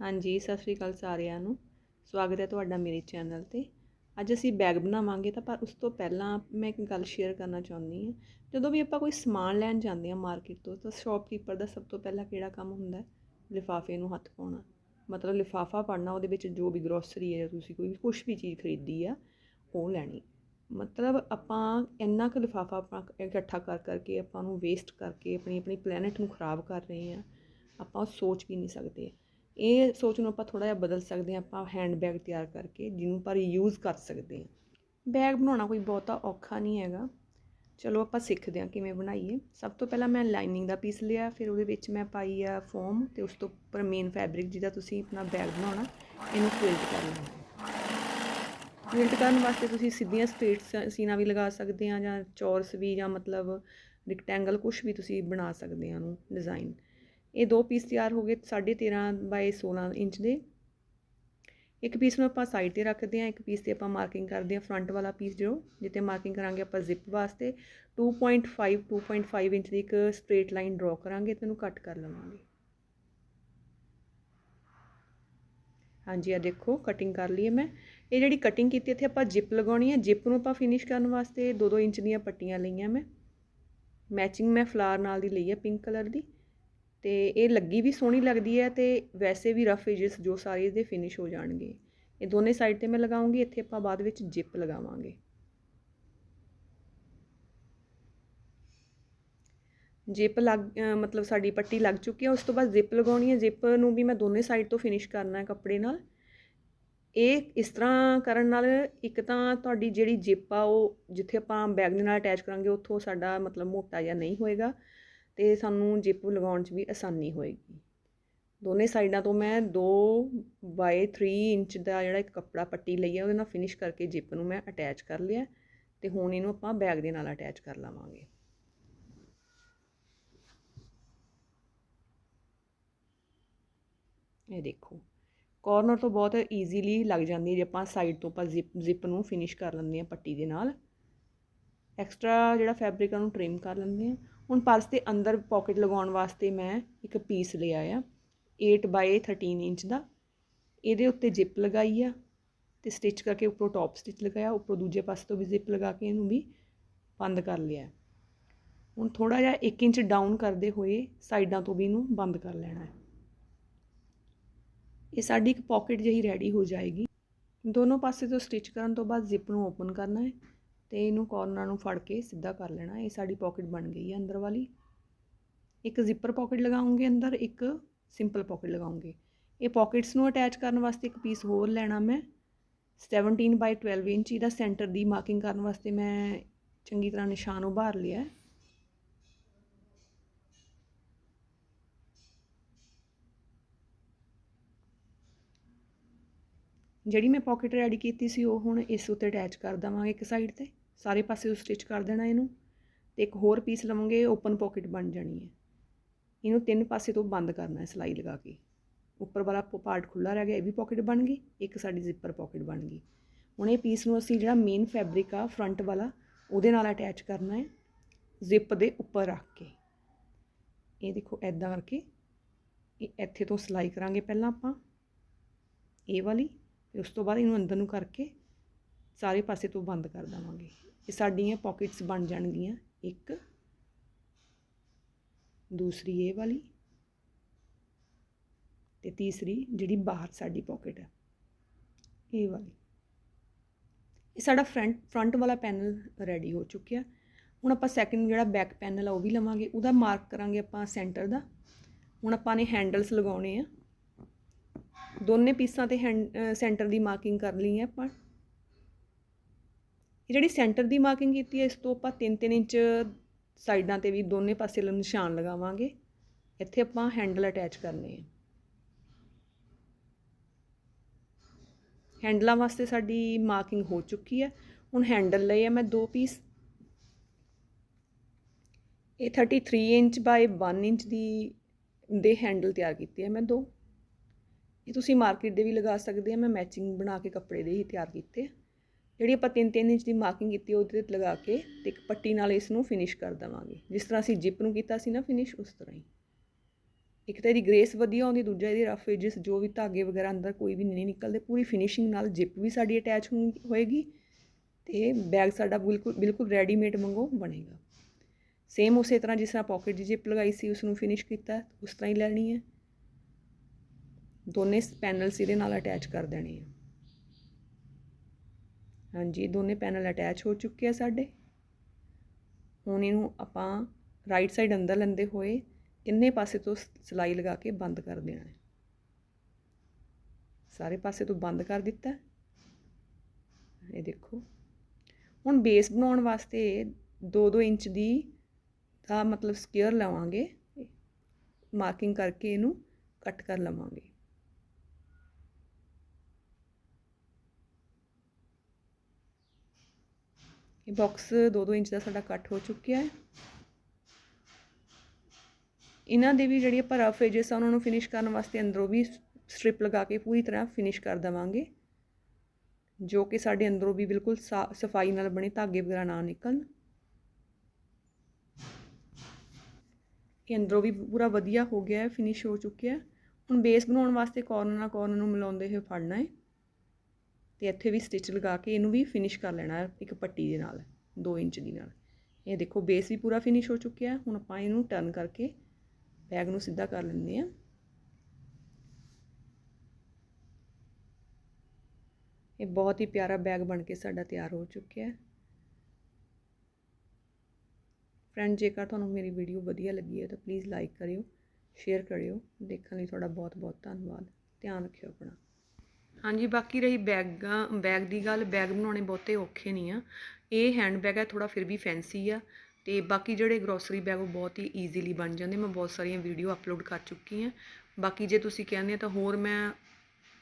ਹਾਂਜੀ, ਸਤਿ ਸ਼੍ਰੀ ਅਕਾਲ ਸਾਰਿਆਂ ਨੂੰ। ਸਵਾਗਤ ਹੈ ਤੁਹਾਡਾ ਮੇਰੇ ਚੈਨਲ ਤੇ। ਅੱਜ ਅਸੀਂ ਬੈਗ ਬਣਾਵਾਂਗੇ ਤਾਂ ਪਰ ਉਸ ਤੋਂ ਪਹਿਲਾਂ ਮੈਂ ਇੱਕ ਗੱਲ ਸ਼ੇਅਰ ਕਰਨਾ ਚਾਹੁੰਦੀ ਹਾਂ। ਜਦੋਂ ਵੀ ਆਪਾਂ ਕੋਈ ਸਮਾਨ ਲੈਣ ਜਾਂਦੇ ਹਾਂ ਮਾਰਕੀਟ ਤੋਂ, ਤਾਂ ਸ਼ਾਪਕੀਪਰ ਦਾ ਸਭ ਤੋਂ ਪਹਿਲਾਂ ਕਿਹੜਾ ਕੰਮ ਹੁੰਦਾ ਹੈ? ਲਿਫਾਫੇ ਨੂੰ ਹੱਥ ਪਾਉਣਾ। ਮਤਲਬ ਲਿਫਾਫਾ ਪੜਨਾ ਉਹਦੇ ਵਿੱਚ ਜੋ ਵੀ ਗਰੋਸਰੀ ਹੈ ਜਾਂ ਤੁਸੀਂ ਕੋਈ ਕੁਝ ਵੀ ਚੀਜ਼ ਖਰੀਦੀ ਆ, ਉਹ ਲੈਣੀ। ਮਤਲਬ ਆਪਾਂ ਇੰਨਾ ਕੁ ਲਿਫਾਫਾ ਆਪਾਂ ਇਕੱਠਾ ਕਰ ਕਰਕੇ, ਆਪਾਂ ਨੂੰ ਵੇਸਟ ਕਰਕੇ ਆਪਣੀ ਆਪਣੀ ਪਲੈਨਟ ਨੂੰ ਖਰਾਬ ਕਰ ਰਹੇ ਹਾਂ, ਆਪਾਂ ਉਹ ਸੋਚ ਵੀ ਨਹੀਂ ਸਕਦੇ। ਇਹ ਸੋਚ ਨੂੰ ਆਪਾਂ ਥੋੜਾ ਜਿਹਾ ਬਦਲ ਸਕਦੇ ਹਾਂ, ਆਪਾਂ ਹੈਂਡ ਬੈਗ ਤਿਆਰ ਕਰਕੇ ਜਿਹਨੂੰ ਪਰ ਯੂਜ਼ ਕਰ ਸਕਦੇ ਹਾਂ। ਬੈਗ ਬਣਾਉਣਾ ਕੋਈ ਬਹੁਤਾ ਔਖਾ ਨਹੀਂ ਹੈਗਾ। ਚਲੋ ਆਪਾਂ ਸਿੱਖਦੇ ਹਾਂ ਕਿਵੇਂ ਬਣਾਈਏ। ਸਭ ਤੋਂ ਪਹਿਲਾਂ ਮੈਂ ਲਾਈਨਿੰਗ ਦਾ ਪੀਸ ਲਿਆ, ਫਿਰ ਉਹਦੇ ਵਿੱਚ ਮੈਂ ਪਾਈ ਆ ਫੋਮ ਤੇ ਉਸ ਤੋਂ ਉੱਪਰ ਮੇਨ ਫੈਬਰਿਕ ਜਿਹਦਾ ਤੁਸੀਂ ਆਪਣਾ ਬੈਗ ਬਣਾਉਣਾ, ਇਹਨੂੰ ਫੋਲਡ ਕਰ ਲੈਣਾ। ਫੋਲਡ ਕਰਨ ਵਾਸਤੇ ਤੁਸੀਂ ਸਿੱਧੀਆਂ ਸਟ੍ਰੇਟ ਸੀਨਾ ਵੀ ਲਗਾ ਸਕਦੇ ਆ ਜਾਂ ਚੌਰਸ ਵੀ ਜਾਂ ਮਤਲਬ ਰੈਕਟੈਂਗਲ ਕੁਝ ਵੀ ਤੁਸੀਂ ਬਣਾ ਸਕਦੇ ਆ ਉਹਨੂੰ ਡਿਜ਼ਾਈਨ ਇਹ ਦੋ ਪੀਸ ਤਿਆਰ ਹੋ ਗਏ 13.5 ਬਾਈ 16 ਇੰਚ ਦੇ। ਇੱਕ ਪੀਸ ਨੂੰ ਆਪਾਂ ਸਾਈਡ ਤੇ ਰੱਖਦੇ ਹਾਂ, ਇੱਕ ਪੀਸ ਤੇ ਆਪਾਂ ਮਾਰਕਿੰਗ ਕਰਦੇ ਹਾਂ ਫਰੰਟ ਵਾਲਾ ਪੀਸ ਜੋ ਜਿੱਤੇ ਮਾਰਕਿੰਗ ਕਰਾਂਗੇ ਆਪਾਂ ਜ਼ਿਪ ਵਾਸਤੇ। 2.5 2.5 ਇੰਚ ਦੀ ਇੱਕ ਸਟ੍ਰੇਟ ਲਾਈਨ ਡਰਾ ਕਰਾਂਗੇ ਤੇ ਇਹਨੂੰ ਕੱਟ ਕਰ ਲਵਾਂਗੇ। ਹਾਂਜੀ ਆ ਦੇਖੋ ਕਟਿੰਗ ਕਰ ਲਈ ਮੈਂ। ਇਹ ਜਿਹੜੀ ਕਟਿੰਗ ਕੀਤੀ, ਇੱਥੇ ਆਪਾਂ ਜਿਪ ਲਗਾਉਣੀ ਹੈ। ਜਿਪ ਨੂੰ ਆਪਾਂ ਫਿਨਿਸ਼ ਕਰਨ ਵਾਸਤੇ 2-2 ਇੰਚ ਦੀਆਂ ਪੱਟੀਆਂ ਲਈਆਂ ਮੈਂ। ਮੈਚਿੰਗ ਮੈਂ ਫਲਾਰ ਨਾਲ ਦੀ ਲਈ ਹੈ ਪਿੰਕ ਕਲਰ ਦੀ। ਤੇ ਇਹ ਲੱਗੀ ਵੀ ਸੋਹਣੀ ਲੱਗਦੀ ਹੈ ਤੇ ਵੈਸੇ ਵੀ ਰਫ ਐਜਸ ਜੋ ਸਾਰੇ ਇਹਦੇ ਫਿਨਿਸ਼ ਹੋ ਜਾਣਗੇ। ਇਹ ਦੋਨੇ ਸਾਈਡ ਤੇ ਮੈਂ ਲਗਾਉਂਗੀ, ਇੱਥੇ ਆਪਾਂ ਬਾਅਦ ਵਿੱਚ ਜਿਪ ਲਗਾਵਾਂਗੇ। ਜਿਪ ਲੱਗ ਮਤਲਬ ਸਾਡੀ ਪੱਟੀ ਲੱਗ ਚੁੱਕੀ ਹੈ, ਉਸ ਤੋਂ ਬਾਅਦ ਜ਼ਿਪ ਲਗਾਉਣੀ ਹੈ। ਜ਼ਿਪ ਨੂੰ ਵੀ ਮੈਂ ਦੋਨੇ ਸਾਈਡ ਤੋਂ ਫਿਨਿਸ਼ ਕਰਨਾ ਹੈ ਕੱਪੜੇ ਨਾਲ। ਇਹ ਇਸ ਤਰ੍ਹਾਂ ਕਰਨ ਨਾਲ ਇੱਕ ਤਾਂ ਤੁਹਾਡੀ ਜਿਹੜੀ ਜਿਪ ਆ, ਉਹ ਜਿੱਥੇ ਆਪਾਂ ਬੈਗ ਦੇ ਨਾਲ ਅਟੈਚ ਕਰਾਂਗੇ, ਉੱਥੋਂ ਸਾਡਾ ਮਤਲਬ ਮੋਟਾ ਜਾਂ ਨਹੀਂ ਹੋਏਗਾ। ਅਤੇ ਸਾਨੂੰ ਜਿਪ ਲਗਾਉਣ 'ਚ ਵੀ ਆਸਾਨੀ ਹੋਏਗੀ। ਦੋਨੇ ਸਾਈਡਾਂ ਤੋਂ ਮੈਂ ਦੋ ਬਾਏ 3 ਇੰਚ ਦਾ ਜਿਹੜਾ ਇੱਕ ਕੱਪੜਾ ਪੱਟੀ ਲਈ ਹੈ, ਉਹਦੇ ਨਾਲ ਫਿਨਿਸ਼ ਕਰਕੇ ਜਿਪ ਨੂੰ ਮੈਂ ਅਟੈਚ ਕਰ ਲਿਆ ਤੇ ਹੁਣ ਇਹਨੂੰ ਆਪਾਂ ਬੈਗ ਦੇ ਨਾਲ ਅਟੈਚ ਕਰ ਲਵਾਂਗੇ। ਇਹ ਦੇਖੋ ਕਾਰਨਰ ਤੋਂ ਬਹੁਤ ਈਜ਼ੀਲੀ ਲੱਗ ਜਾਂਦੀ ਹੈ ਜੇ ਆਪਾਂ ਸਾਈਡ ਤੋਂ ਆਪਾਂ ਜ਼ਿਪ ਜ਼ਿਪ ਨੂੰ ਫਿਨਿਸ਼ ਕਰ ਲੈਂਦੇ ਆ ਪੱਟੀ ਦੇ ਨਾਲ। ਐਕਸਟਰਾ ਜਿਹੜਾ ਫੈਬਰਿਕ ਆ, ਉਹਨੂੰ ਟ੍ਰਿਮ ਕਰ ਲੈਂਦੇ ਆ ਹੁਣ ਪਰਸ ਦੇ ਅੰਦਰ ਪਾਕਟ ਲਗਾਉਣ ਵਾਸਤੇ ਮੈਂ ਇੱਕ ਪੀਸ ਲਿਆ ਆ 8 ਬਾਈ 13 ਇੰਚ ਦਾ। ਇਹਦੇ ਉੱਤੇ ਜਿਪ ਲਗਾਈ ਆ ਤੇ ਸਟਿਚ ਕਰਕੇ ਉੱਪਰੋਂ ਟੌਪ ਸਟਿਚ ਲਗਾਇਆ, ਉੱਪਰੋਂ ਦੂਜੇ ਪਾਸੇ ਤੋਂ ਵੀ ਜਿਪ ਲਗਾ ਕੇ ਇਹਨੂੰ ਵੀ ਬੰਦ ਕਰ ਲਿਆ। ਹੁਣ ਥੋੜਾ ਜਿਹਾ 1 ਇੰਚ ਡਾਊਨ ਕਰਦੇ ਹੋਏ ਸਾਈਡਾਂ ਤੋਂ ਵੀ ਇਹਨੂੰ ਬੰਦ ਕਰ ਲੈਣਾ ਹੈ। ਇਹ ਸਾਡੀ ਇੱਕ ਪਾਕਟ ਜਿਹੀ ਰੈਡੀ ਹੋ ਜਾਏਗੀ। ਦੋਨੋਂ ਪਾਸੇ ਤੋਂ ਸਟਿਚ ਕਰਨ ਤੋਂ ਬਾਅਦ ਜ਼ਿਪ ਨੂੰ ਓਪਨ ਕਰਨਾ ਹੈ। ਤੇ ਇਹਨੂੰ ਕੋਰਨਰਾਂ ਨੂੰ ਫੜ ਕੇ ਸਿੱਧਾ ਕਰ ਲੈਣਾ। ਇਹ ਸਾਡੀ ਪਾਕਟ ਬਣ ਗਈ ਹੈ ਅੰਦਰ ਵਾਲੀ। ਇੱਕ ਜ਼ਿਪਰ ਪਾਕਟ ਲਗਾਉਂਗੇ ਅੰਦਰ, ਇੱਕ ਸਿੰਪਲ ਪਾਕਟ ਲਗਾਉਂਗੇ। ਇਹ ਪਾਕਟਸ ਨੂੰ ਅਟੈਚ ਕਰਨ ਵਾਸਤੇ ਇੱਕ ਪੀਸ ਹੋਰ ਲੈਣਾ ਮੈਂ। 17 ਬਾਈ 12 ਇੰਚ ਇਹਦਾ ਸੈਂਟਰ ਦੀ ਮਾਰਕਿੰਗ ਕਰਨ ਵਾਸਤੇ ਮੈਂ ਚੰਗੀ ਤਰ੍ਹਾਂ ਨਿਸ਼ਾਨ ਉਭਾਰ ਲਿਆ ਜਿਹੜੀ ਮੈਂ ਪਾਕਟ ਰੈਡੀ ਕੀਤੀ ਸੀ, ਉਹ ਹੁਣ ਇਸ ਉੱਤੇ ਅਟੈਚ ਕਰ ਦਵਾਂਗੇ ਇੱਕ ਸਾਈਡ ਤੇ। ਸਾਰੇ ਪਾਸੇ ਤੋਂ ਸਟਿਚ ਕਰ ਦੇਣਾ ਇਹਨੂੰ ਤੇ ਇੱਕ ਹੋਰ ਪੀਸ ਲਵਾਂਗੇ ਓਪਨ ਪਾਕਟ ਬਣ ਜਾਣੀ ਹੈ। ਇਹਨੂੰ ਤਿੰਨ ਪਾਸੇ ਤੋਂ ਬੰਦ ਕਰਨਾ ਹੈ ਸਲਾਈ ਲਗਾ ਕੇ। ਉੱਪਰ ਵਾਲਾ ਪਾਰਟ ਖੁੱਲਾ ਰਹਿ ਗਿਆ, ਇਹ ਵੀ ਪਾਕਟ ਬਣ ਗਈ, ਇੱਕ ਸਾਡੀ ਜ਼ਿਪਰ ਪਾਕਟ ਬਣ ਗਈ। ਹੁਣ ਇਹ ਪੀਸ ਨੂੰ ਅਸੀਂ ਜਿਹੜਾ ਮੇਨ ਫੈਬਰਿਕ ਆ ਫਰੰਟ ਵਾਲਾ, ਉਹਦੇ ਨਾਲ ਅਟੈਚ ਕਰਨਾ ਹੈ ਜ਼ਿਪ ਦੇ ਉੱਪਰ ਰੱਖ ਕੇ। ਇਹ ਦੇਖੋ ਐਦਾਂ ਕਰਕੇ, ਇਹ ਇੱਥੇ ਤੋਂ ਸਲਾਈ ਕਰਾਂਗੇ ਪਹਿਲਾਂ ਆਪਾਂ, ਇਹ ਵਾਲੀ ਫਿਰ ਉਸ ਤੋਂ ਬਾਅਦ ਇਹਨੂੰ ਅੰਦਰ ਨੂੰ ਕਰਕੇ ਸਾਰੇ ਪਾਸੇ ਤੋਂ ਬੰਦ ਕਰ ਦਵਾਂਗੇ। ਇਹ ਸਾਡੀਆਂ ਪਾਕਟਸ ਬਣ ਜਾਣਗੀਆਂ। ਇੱਕ, ਦੂਸਰੀ ਇਹ ਵਾਲੀ ਤੇ ਤੀਸਰੀ ਜਿਹੜੀ ਬਾਹਰ ਸਾਡੀ ਪਾਕਟ ਹੈ। ਇਹ ਵਾਲੀ। ਇਹ ਸਾਡਾ ਫਰੰਟ ਫਰੰਟ ਵਾਲਾ ਪੈਨਲ ਰੈਡੀ ਹੋ ਚੁੱਕਿਆ। ਹੁਣ ਆਪਾਂ ਸੈਕਿੰਡ ਜਿਹੜਾ ਬੈਕ ਪੈਨਲ ਆ ਉਹ ਵੀ ਲਵਾਂਗੇ। ਉਹਦਾ ਮਾਰਕ ਕਰਾਂਗੇ ਆਪਾਂ ਸੈਂਟਰ ਦਾ। ਹੁਣ ਆਪਾਂ ਨੇ ਹੈਂਡਲਸ ਲਗਾਉਣੇ ਆ। ਦੋਨੇ ਪੀਸਾਂ ਤੇ ਸੈਂਟਰ ਦੀ ਮਾਰਕਿੰਗ ਕਰ ਲਈ ਹੈ ਆਪਾਂ। ਇਹ ਜਿਹੜੀ ਸੈਂਟਰ ਦੀ ਮਾਰਕਿੰਗ ਕੀਤੀ ਹੈ, ਇਸ ਤੋਂ ਆਪਾਂ 3-3 ਇੰਚ ਸਾਈਡਾਂ ਤੇ ਵੀ ਦੋਨੇ ਪਾਸੇ ਨਿਸ਼ਾਨ ਲਗਾਵਾਂਗੇ। ਇੱਥੇ ਆਪਾਂ ਹੈਂਡਲ ਅਟੈਚ ਕਰਨੇ ਆ। ਹੈਂਡਲਾਂ ਵਾਸਤੇ ਸਾਡੀ ਮਾਰਕਿੰਗ ਹੋ ਚੁੱਕੀ ਹੈ। ਹੁਣ ਹੈਂਡਲ ਲਏ ਆ ਮੈਂ ਦੋ ਪੀਸ ਇਹ 33 ਇੰਚ ਬਾਈ 1 ਇੰਚ ਦੀ ਦੇ ਹੈਂਡਲ ਤਿਆਰ ਕੀਤੇ ਆ ਮੈਂ ਦੋ। ਇਹ ਤੁਸੀਂ ਮਾਰਕੀਟ ਦੇ ਵੀ ਲਗਾ ਸਕਦੇ ਆ। ਮੈਂ ਮੈਚਿੰਗ ਬਣਾ ਕੇ ਕੱਪੜੇ ਦੇ ਹੀ ਤਿਆਰ ਕੀਤੇ ਆ। ਜਿਹੜੀ ਆਪਾਂ 3-3 ਇੰਚ ਦੀ ਮਾਰਕਿੰਗ ਕੀਤੀ ਉਹਦੇ ਤੇ ਲਗਾ ਕੇ ਤੇ ਇੱਕ ਪੱਟੀ ਨਾਲ ਇਸ ਨੂੰ ਫਿਨਿਸ਼ ਕਰ ਦਵਾਂਗੇ। ਜਿਸ ਤਰ੍ਹਾਂ ਅਸੀਂ ਜਿਪ ਨੂੰ ਕੀਤਾ ਸੀ ਨਾ ਫਿਨਿਸ਼ ਉਸ ਤਰ੍ਹਾਂ ਹੀ। ਇੱਕ ਤਾਂ ਇਹਦੀ ਗ੍ਰੇਸ ਵਧੀਆ ਆਉਂਦੀ, ਦੂਜਾ ਇਹਦੀ ਰਫ ਐਜਸ ਜੋ ਵੀ ਧਾਗੇ ਵਗੈਰਾ ਅੰਦਰ ਕੋਈ ਵੀ ਨਹੀਂ ਨਿਕਲਦੇ, ਪੂਰੀ ਫਿਨਿਸ਼ਿੰਗ ਨਾਲ ਜਿਪ ਵੀ ਸਾਡੀ ਅਟੈਚ ਹੋਏਗੀ ਤੇ ਬੈਗ ਸਾਡਾ ਬਿਲਕੁਲ ਬਿਲਕੁਲ ਰੈਡੀਮੇਡ ਵਾਂਗੂ ਬਣੇਗਾ। ਸੇਮ ਉਸੇ ਤਰ੍ਹਾਂ ਜਿਸ ਤਰ੍ਹਾਂ ਪਾਕਟ ਦੀ ਜਿਪ ਲਗਾਈ ਸੀ ਉਸ ਨੂੰ ਫਿਨਿਸ਼ ਕੀਤਾ, ਉਸ ਤਰ੍ਹਾਂ ਹੀ ਲੈਣੀ ਹੈ। ਦੋਨੇ ਪੈਨਲਸ ਇਹਦੇ ਨਾਲ ਅਟੈਚ ਕਰ ਦੇਣੇ ਆ। ਹਾਂਜੀ ਦੋਨੇ ਪੈਨਲ ਅਟੈਚ ਹੋ ਚੁੱਕੇ ਆ ਸਾਡੇ। ਹੁਣ ਇਹਨੂੰ ਆਪਾਂ ਰਾਈਟ ਸਾਈਡ ਅੰਦਰ ਲੈਂਦੇ ਹੋਏ ਕਿੰਨੇ ਪਾਸੇ ਤੋਂ ਸਲਾਈ ਲਗਾ ਕੇ ਬੰਦ ਕਰ ਦੇਣਾ ਹੈ। ਸਾਰੇ ਪਾਸੇ ਤੋਂ ਬੰਦ ਕਰ ਦਿੱਤਾ ਇਹ ਦੇਖੋ। ਹੁਣ ਬੇਸ ਬਣਾਉਣ ਵਾਸਤੇ 2-2 ਇੰਚ ਦੀ ਦਾ ਮਤਲਬ ਸਕੁਅਰ ਲਵਾਂਗੇ। ਮਾਰਕਿੰਗ ਕਰਕੇ ਇਹਨੂੰ ਕੱਟ ਕਰ ਲਵਾਂਗੇ। ਇਹ ਬਾਕਸ 2-2 ਇੰਚ ਦਾ ਸਾਡਾ ਕੱਟ ਹੋ ਚੁੱਕਿਆ ਹੈ। ਇਹਨਾਂ ਦੇ ਵੀ ਜਿਹੜੀ ਆਪਾਂ ਰਫ ਐਜਸ ਆ, ਉਹਨਾਂ ਨੂੰ ਫਿਨਿਸ਼ ਕਰਨ ਵਾਸਤੇ ਅੰਦਰੋਂ ਵੀ ਸਟ੍ਰਿਪ ਲਗਾ ਕੇ ਪੂਰੀ ਤਰ੍ਹਾਂ ਫਿਨਿਸ਼ ਕਰ ਦਵਾਂਗੇ। ਜੋ ਕਿ ਸਾਡੇ ਅੰਦਰੋਂ ਵੀ ਬਿਲਕੁਲ ਸਫ਼ਾਈ ਨਾਲ ਬਣੇ ਧਾਗੇ ਵਗੈਰਾ ਨਾ ਨਿਕਲਣ। ਇਹ ਅੰਦਰੋਂ ਵੀ ਪੂਰਾ ਵਧੀਆ ਹੋ ਗਿਆ ਹੈ ਫਿਨਿਸ਼ ਹੋ ਚੁੱਕਿਆ ਹੈ। ਹੁਣ ਬੇਸ ਬਣਾਉਣ ਵਾਸਤੇ ਕੋਰਨਰ ਨਾਲ ਕੋਰਨਰ ਨੂੰ ਮਿਲਾਉਂਦੇ ਹੋਏ ਫੜਨਾ ਹੈ। ਤੇ ਇੱਥੇ ਵੀ ਸਟਿਚ ਲਗਾ ਕੇ ਇਹਨੂੰ ਵੀ ਫਿਨਿਸ਼ ਕਰ ਲੈਣਾ ਹੈ ਇੱਕ ਪੱਟੀ ਦੇ ਨਾਲ 2 ਇੰਚ ਦੀ ਨਾਲ। ਇਹ ਦੇਖੋ ਬੇਸ ਵੀ ਪੂਰਾ ਫਿਨਿਸ਼ ਹੋ ਚੁੱਕਿਆ। ਹੁਣ ਆਪਾਂ ਇਹਨੂੰ ਟਰਨ ਕਰਕੇ ਬੈਗ ਨੂੰ ਸਿੱਧਾ ਕਰ ਲੈਂਦੇ ਆ ਇਹ ਬਹੁਤ ਹੀ ਪਿਆਰਾ ਬੈਗ ਬਣ ਕੇ ਸਾਡਾ ਤਿਆਰ ਹੋ ਚੁੱਕਿਆ। ਹੈ ਫਰੈਂਡ ਜੇਕਰ ਤੁਹਾਨੂੰ ਮੇਰੀ ਵੀਡੀਓ ਵਧੀਆ ਲੱਗੀ ਹੈ ਤਾਂ ਪਲੀਜ਼ ਲਾਈਕ ਕਰਿਓ ਸ਼ੇਅਰ ਕਰਿਓ। ਦੇਖਣ ਲਈ ਤੁਹਾਡਾ ਬਹੁਤ ਬਹੁਤ ਧੰਨਵਾਦ। ਧਿਆਨ ਰੱਖਿਓ ਆਪਣਾ। ਹਾਂਜੀ, ਬਾਕੀ ਰਹੀ ਬੈਗਾਂ, ਬੈਗ ਦੀ ਗੱਲ, ਬੈਗ ਬਣਾਉਣੇ ਬਹੁਤੇ ਔਖੇ ਨਹੀਂ ਆ। ਇਹ ਹੈਂਡ ਬੈਗ ਹੈ ਥੋੜਾ ਫਿਰ ਵੀ ਫੈਂਸੀ ਆ। ਤੇ ਬਾਕੀ ਜਿਹੜੇ ਗਰੋਸਰੀ ਬੈਗ ਉਹ ਬਹੁਤ ਹੀ ਈਜ਼ੀਲੀ ਬਣ ਜਾਂਦੇ। ਮੈਂ ਬਹੁਤ ਸਾਰੀਆਂ ਵੀਡੀਓ ਅਪਲੋਡ ਕਰ ਚੁੱਕੀ ਹਾਂ ਬਾਕੀ ਜੇ ਤੁਸੀਂ ਕਹਿੰਦੇ ਤਾਂ ਹੋਰ ਮੈਂ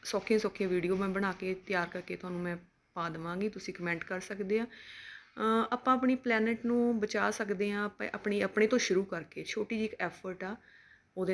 ਸੌਖੀਆਂ ਸੌਖੀਆਂ ਵੀਡੀਓ ਮੈਂ ਬਣਾ ਕੇ ਤਿਆਰ ਕਰਕੇ ਤੁਹਾਨੂੰ ਮੈਂ ਪਾ ਦੇਵਾਂਗੀ। ਤੁਸੀਂ ਕਮੈਂਟ ਕਰ ਸਕਦੇ ਆ। ਆਪਾਂ ਆਪਣੀ ਪਲੈਨਟ ਨੂੰ ਬਚਾ ਸਕਦੇ ਆ। ਆਪਣੀ, ਆਪਣੇ ਤੋਂ ਸ਼ੁਰੂ ਕਰਕੇ। ਛੋਟੀ ਜਿਹੀ ਇੱਕ ਐਫਰਟ ਆ।